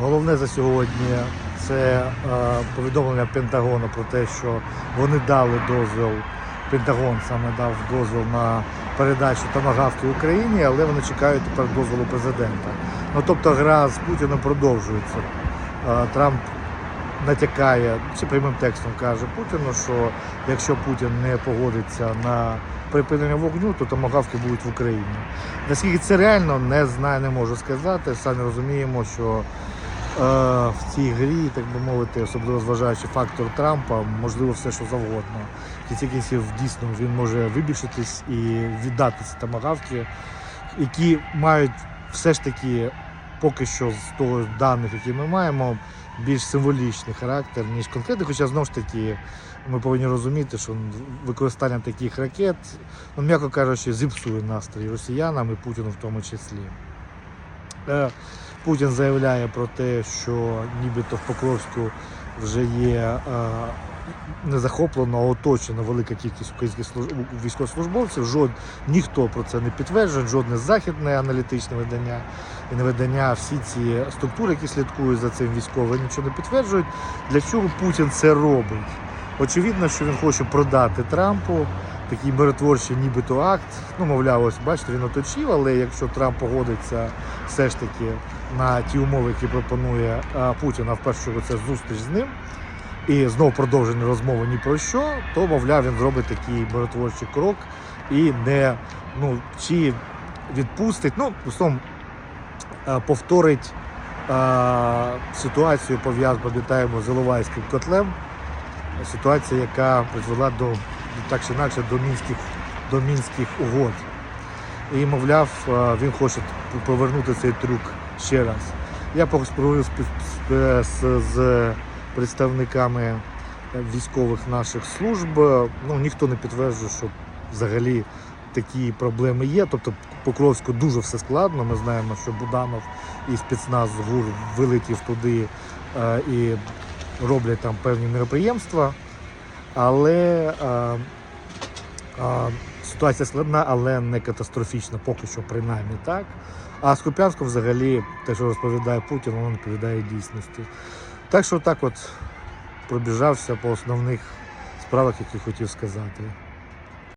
Головне за сьогодні це е, повідомлення Пентагону про те, що вони дали дозвіл. Пентагон саме дав дозвіл на передачу томагавки Україні, але вони чекають тепер дозволу президента. Ну тобто гра з Путіним продовжується. Е, Трамп натякає чи прямим текстом каже Путіну, що якщо Путін не погодиться на припинення вогню, то томагавки будуть в Україні. Наскільки це реально, не знаю, не можу сказати. Самі розуміємо, що в цій грі, так би мовити, особливо зважаючи фактор Трампа, можливо все, що завгодно. В кінці кінців дійсно він може вибільшитись і віддати ці томагавки, які мають все ж таки поки що з того даних, які ми маємо, більш символічний характер, ніж конкретний. Хоча знову ж таки ми повинні розуміти, що використання таких ракет, ну, м'яко кажучи, зіпсує настрій росіянам і Путіну в тому числі. Путін заявляє про те, що нібито в Покровську вже є е, не захоплено, а оточена велика кількість українських служ- військовослужбовців. Жод ніхто про це не підтверджує, жодне західне аналітичне видання і не видання. Всі ці структури, які слідкують за цим військовим, нічого не підтверджують. Для чого Путін це робить? Очевидно, що він хоче продати Трампу такий миротворчий нібито акт. Ну, мовляв, ось бачите, він оточив, але якщо Трамп погодиться все ж таки на ті умови, які пропонує а, Путін, а в першу чергу це зустріч з ним, і знову продовження розмови ні про що, то, мовляв, він зробить такий миротворчий крок і не ну, чи відпустить, ну, в основному повторить а, ситуацію пов'язану, пам'ятаємо, з Іловайським котлем. Ситуація, яка призвела до так чи інакше до мінських, до мінських угод. І, мовляв, е, він хоче повернути цей трюк ще раз. Я поговорив з, з, з, представниками військових наших служб. Ну, ніхто не підтверджує, що взагалі такі проблеми є. Тобто Покровську дуже все складно. Ми знаємо, що Буданов і спецназ ГУР вилетів туди е, і роблять там певні мероприємства. Але а, а, ситуація складна, але не катастрофічна, поки що, принаймні так. А з Куп'янськом взагалі те, що розповідає Путін, воно не відповідає дійсності. Так що так от пробіжався по основних справах, які хотів сказати.